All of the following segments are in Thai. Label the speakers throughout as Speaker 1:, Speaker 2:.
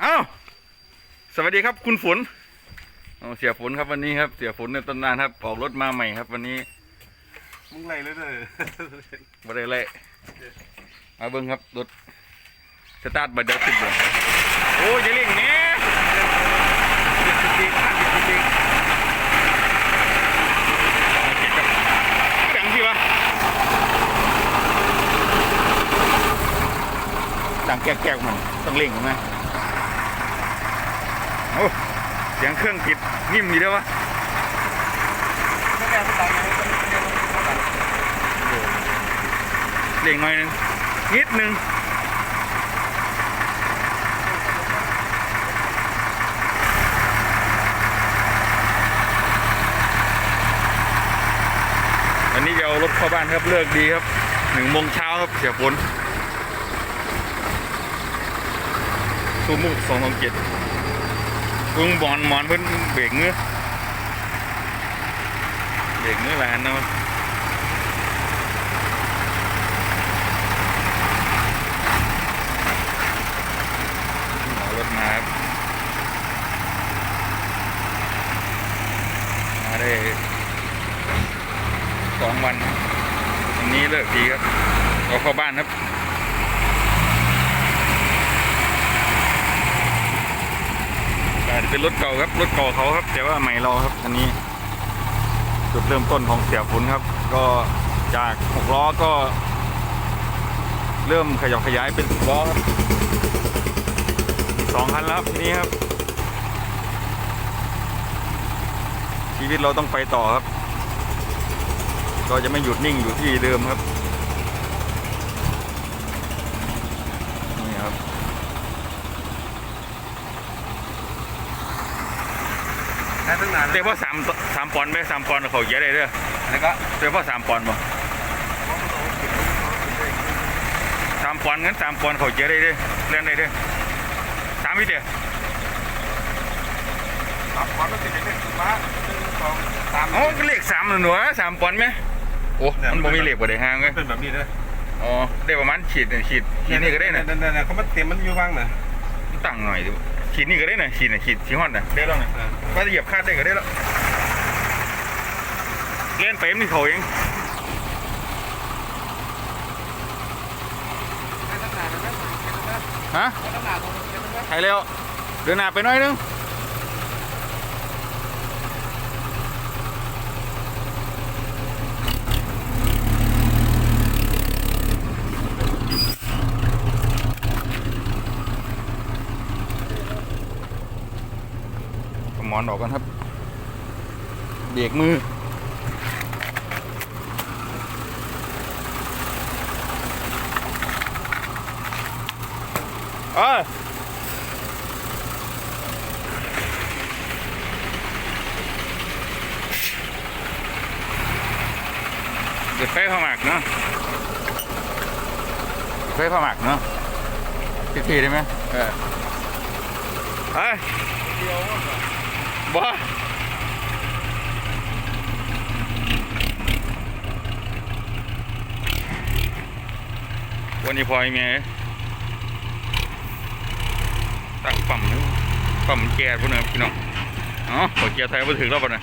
Speaker 1: เอ้าสวัสดีครับคุณฝนเอาเสียฝนครับวันนี้ครับ เสียฝนในตำนานครับออกรถมาใหม่ครับ วันนี้
Speaker 2: มึงไรเลยเด้อ
Speaker 1: บ่ได้เลยมาเบิ้งครับรถสตาร์ทบัดเดียวติดเลยโอ้ยจะเร่งแหน่ติดจริงๆติดจริงๆโอเคครับจังสิวะดังแก๊กๆมันต้องเร่งไหมโอ้ เสียงเครื่องติดนิ่มอยู่ด้วยวะ
Speaker 2: ไม่แก้ไม่ตายไม่ต้องเรียนรู้เท่าไหร่
Speaker 1: เร่งหน่อยนึงนิดหนึงวันนี้จะเอารถเข้าบ้านครับเลิกดีครับหนึ่งโมงเช้าครับเสียฝนซูมุสองสองเจ็ด ลุงบอลหมอนเพิ่นเบรกมือเบรกมือแหวนเนาะรถมาครับมาได้สองวันวันนี้เลิกดีครับเราเข้าบ้านครับ อาจจะเป็นรถเก่าครับรถเก่าเขาครับ แต่ว่าใหม่เราครับอันนี้ จุดเริ่มต้นของเสียฝนครับ ก็จากหกล้อก็ เริ่มขยับขยายเป็นสิบล้อครับสองคันแล้วครับทีนี้ครับ ชีวิตเราต้องไปต่อครับ ก็จะไม่หยุดนิ่งอยู่ที่เดิมครับนี่ครับ
Speaker 2: แค่ตั้งนาน
Speaker 1: เรียกว่าสามสามปอนด์ไหมสามปอนด์เขาเยอะได้เด้อ
Speaker 2: แล้วก็
Speaker 1: เรียกว่าสามปอนด์บ่สามปอนด์งั้นสามปอนด์เขาเยอะได้เด้อเล่นได้เด้อสามวิเดียว
Speaker 2: สามวันมันติดเลขขึ้นมาหนึ่งสองสาม
Speaker 1: อ๋อก็เลขสามหนูวะสามปอนด์ไหมโอ้มันบ่มีเลขบ่ได้ห่างเลย
Speaker 2: เป็นแบบนี้เลย
Speaker 1: อ๋อได้ประมาณขีดหนึ่งขีดขีดนี่ก็ได้นะ
Speaker 2: นั่นๆเขามันเต็มมันอยู่บ้างนะ
Speaker 1: ตั้งหน่อยดิ ขีดนี่ก็ได้นะขีดน่ะขีดขีดฮอนน่ะได้แล้วนะว่าจะเหยียบคาดได้ก็ได้แล้วเล่นไปมนี่เขาเองฮะใช่แล้วเดินหน้าไปหน่อยนึง ออนออกกันครับ เบรกมือ เอ้ยเดี๋ยวไฟผ้าหมักเนาะไฟผ้าหมักเนาะทีๆได้ไหมเออเฮ้ย
Speaker 2: เดีย
Speaker 1: บ้าวันนี้พอไอ้เมียตั้งปั๊มนึงปั๊มแก๊สพวกนี้พี่น้องอ๋อขอเกียร์ไทยมาถึงแล้วป่ะนะ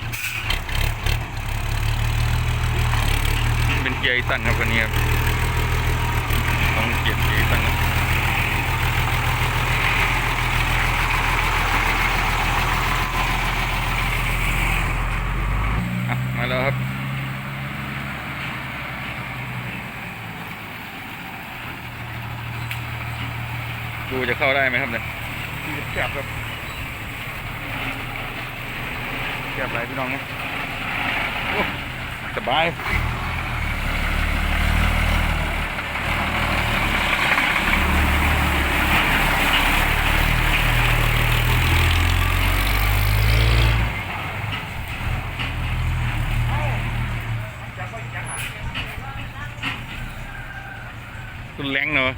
Speaker 1: เป็นเกียร์ตันครับวันนี้ครับต้องเกียร์อีตันครับอะ มาแล้วครับดูจะเข้าได้ไหมครับเนี่ย
Speaker 2: แคบครับ
Speaker 1: เรียบไรพี่น้องนะสบาย งเนาะ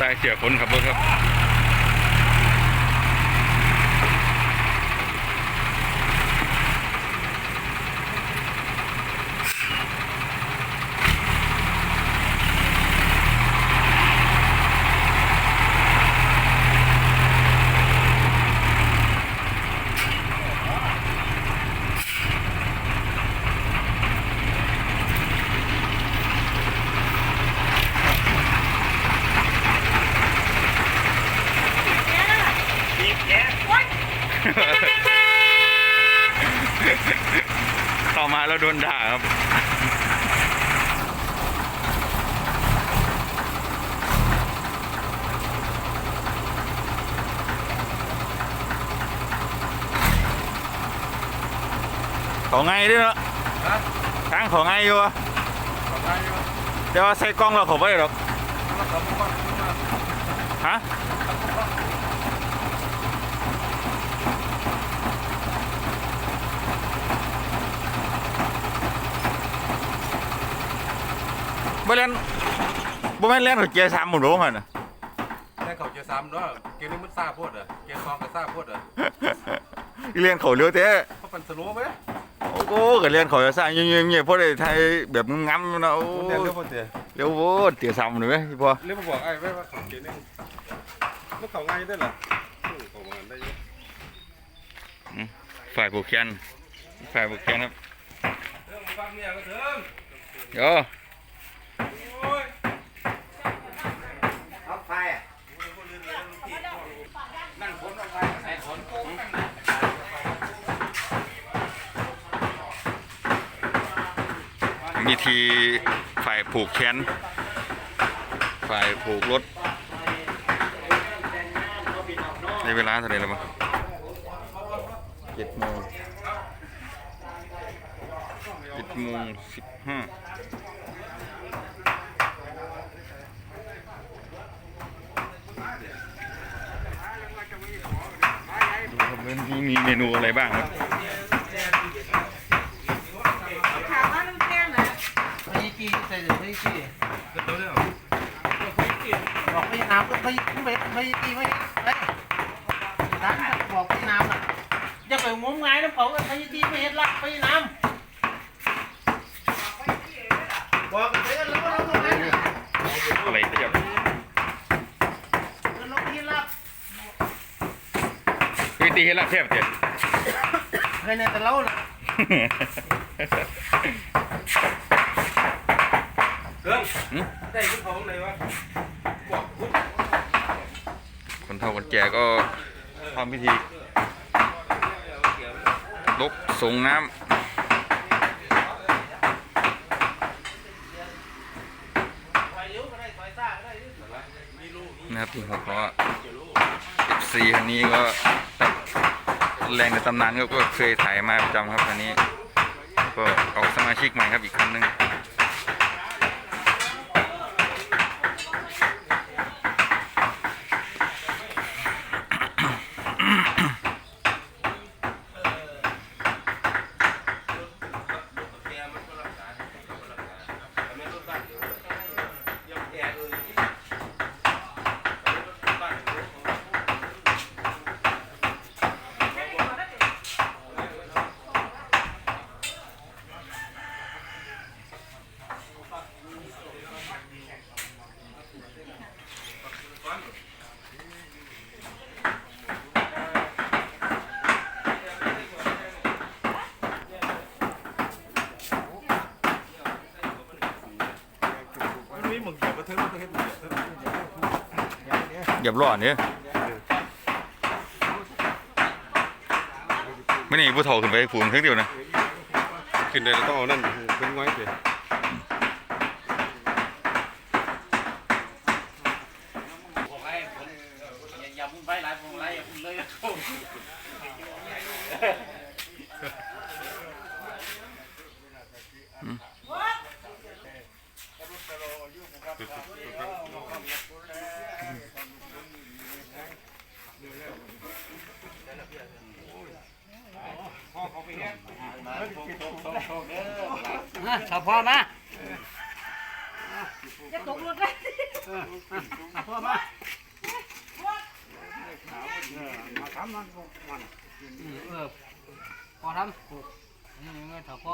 Speaker 1: ตายเสียคนขับรถครับ ของไงด้วยเนาะ
Speaker 2: ฮะ
Speaker 1: ทางของไงอยู่อะ
Speaker 2: ทำไงอยู่
Speaker 1: แต่ว่าใส่กล้องเราเขาไม่ได้หรอก
Speaker 2: แล้วทำบ้างมา
Speaker 1: ฮะบ่เล่นบ่แม่นเล่นกับเกียร์สามหมดหรอมันน่ะ
Speaker 2: ได้เขาเกียร์สามเนาะเกียร์นึงมันซ่าโพดเหรอเกียร์สองก็ซ่าโพดเหรอ
Speaker 1: เรียนเขาเร็วเต้
Speaker 2: เขาเป็นสโลว์ไหม
Speaker 1: โอ้โหก็เรียนเขาจะสร้างเงี้ยๆๆเพราะได้ไทยแบบงามๆนะโอ้
Speaker 2: มันเรียนเรื่องพอเตี้ย
Speaker 1: เร็วโว้เตี๋ยสามหน่อยไหมพี่พ่อ
Speaker 2: เรียกมาบอกไอ้ไว้ว่าเขาเกียร์นึงมันเขาง่ายได้เหรอเขางานได้เยอะ
Speaker 1: ฝ่ายผูกแขนฝ่ายผูกแขนครับ
Speaker 2: เรื่องฟังเนี่ยก็เถิง
Speaker 1: เดี๋ยวีฝ่ายผูกแขนฝ่ายผูกรถในเวลาเท่าไหร่แล้วมั้งเจ็ดโมงเจ็ดโมงสิบห้าดูครับวันนี้มีเมนูอะไรบ้างครับ
Speaker 3: ถามว่าลูกแก้วนะไม่ กี่ใส่หรือไม่กี่
Speaker 2: ก็ตัวเดียว
Speaker 3: บอกไม่น้ำก็ไม่ไม่ไม่กี่ไม่ไม่ร้านบอกไม่น้ำอะจะไปงมงายน้ำเขาก็ไม่กี่ไม่เห็นละไม่น้ำบอกกันเลยแล้วก็เราตรงนั้น
Speaker 1: อะไรเทียบ
Speaker 3: เราที่รับ
Speaker 1: วิธีเฮ็ดลาบเทียบเจ็ด
Speaker 3: เคยในแต่เราละ
Speaker 2: เกิง
Speaker 1: หืม
Speaker 2: ได้ขึ้นของไหนวะค
Speaker 1: นเฒ่าคนแก่ก็ทำพิธีลกส่งน้ำนะครับที่หกล้อ FC คันนี้ก็แรงในตำนานก็เคยถ่ายมาประจำครับอันนี้ ก็ออกสมาชิกใหม่ครับอีกครั้งหนึ่ง
Speaker 2: มัน หมึกเดียวก็เทิงมันก็เฮ็ดหมึกเห
Speaker 1: ยียบล้อเนี่ยไม่นี่ผู้เฒ่าขึ้นไปฝูงเพิ่งเดียวนะ
Speaker 2: ขึ้นได้แล้วต้องเอานั่นเป็นไว้เดียว
Speaker 3: บอก มาสา
Speaker 4: วพ่อมา
Speaker 3: จะตกรถเลย
Speaker 4: สาวพ่อมามาทำมันมัอพอ
Speaker 3: ทำนี่เงิสาวพ่อ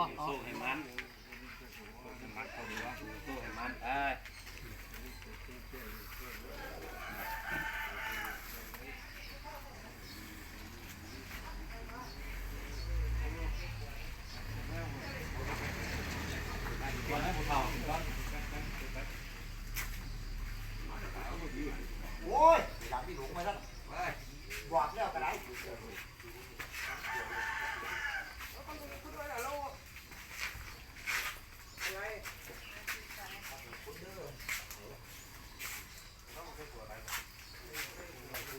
Speaker 4: อยากพี่หลงไปแล้วบอกแล้วก็ได้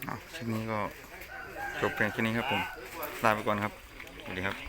Speaker 1: อะคลิปนี้ก็จบเพียงแค่นี้ครับผม ลาไปก่อนครับ สวัสดีครับ